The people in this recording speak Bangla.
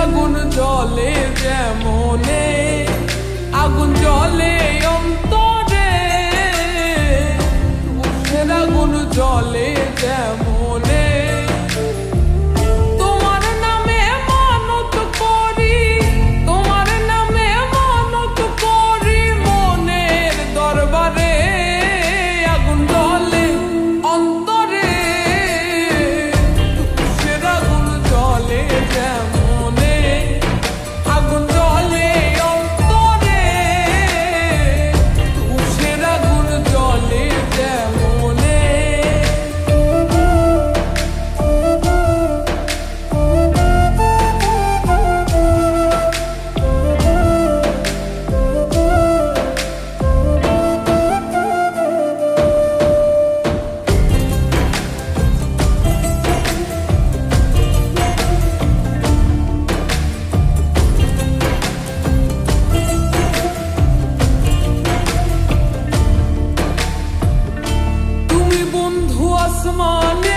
আগুন জলে যেমনে আগুন জলে অন্তরে all